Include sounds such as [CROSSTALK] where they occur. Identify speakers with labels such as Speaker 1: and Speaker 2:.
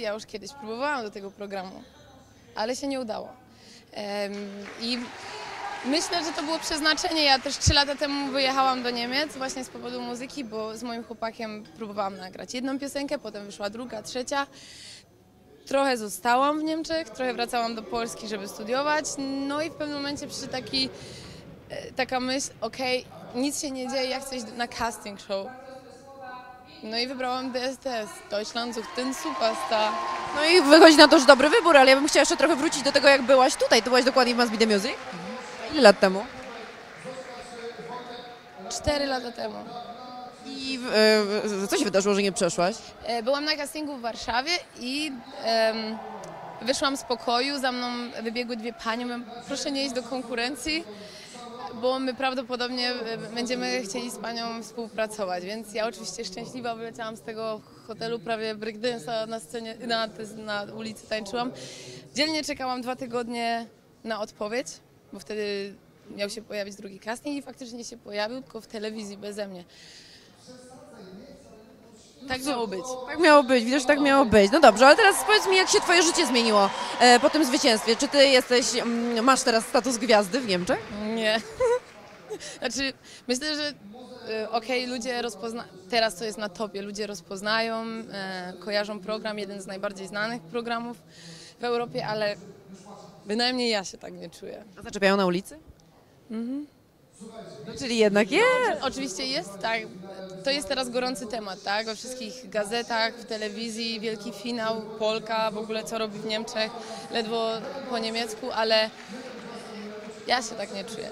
Speaker 1: Ja już kiedyś próbowałam do tego programu, ale się nie udało. I myślę, że to było przeznaczenie. Ja też trzy lata temu wyjechałam do Niemiec właśnie z powodu muzyki, bo z moim chłopakiem próbowałam nagrać jedną piosenkę, potem wyszła druga, trzecia. Trochę zostałam w Niemczech, trochę wracałam do Polski, żeby studiować. No i w pewnym momencie przyszedł taki, e, taka myśl, okej, nic się nie dzieje, ja chcę iść na casting show. No i wybrałam DSDS, Deutschland sucht den Superstar.
Speaker 2: No i wychodzi na to, że dobry wybór, ale ja bym chciała jeszcze trochę wrócić do tego, jak byłaś tutaj. Ty byłaś dokładnie w Must Be The Music? Ile lat temu?
Speaker 1: Cztery lata temu.
Speaker 2: I e, co się wydarzyło, że nie przeszłaś?
Speaker 1: E, Byłam na castingu w Warszawie i em, wyszłam z pokoju, za mną wybiegły dwie panie, mówią, proszę nie iść do konkurencji, bo my prawdopodobnie e, będziemy chcieli z panią współpracować, więc ja oczywiście szczęśliwa wyleciałam z tego hotelu, prawie breakdance'a na scenie, na, na ulicy tańczyłam. Dzielnie czekałam dwa tygodnie na odpowiedź, bo wtedy miał się pojawić drugi casting i faktycznie się pojawił, tylko w telewizji beze mnie. Tak miało być.
Speaker 2: Tak miało być, widzisz, tak miało być. No dobrze, ale teraz powiedz mi, jak się twoje życie zmieniło e, po tym zwycięstwie? Czy ty jesteś, mm, masz teraz status gwiazdy w Niemczech?
Speaker 1: Nie. [LAUGHS] Znaczy, myślę, że y, okej, ludzie rozpoznają, teraz to jest na topie, ludzie rozpoznają, e, kojarzą program, jeden z najbardziej znanych programów w Europie, ale bynajmniej ja się tak nie czuję.
Speaker 2: A zaczepiają na ulicy? No, czyli jednak jest.
Speaker 1: Oczywiście jest tak, to jest teraz gorący temat, tak? We wszystkich gazetach, w telewizji, wielki finał, Polka, w ogóle co robi w Niemczech, ledwo po niemiecku, ale ja się tak nie czuję.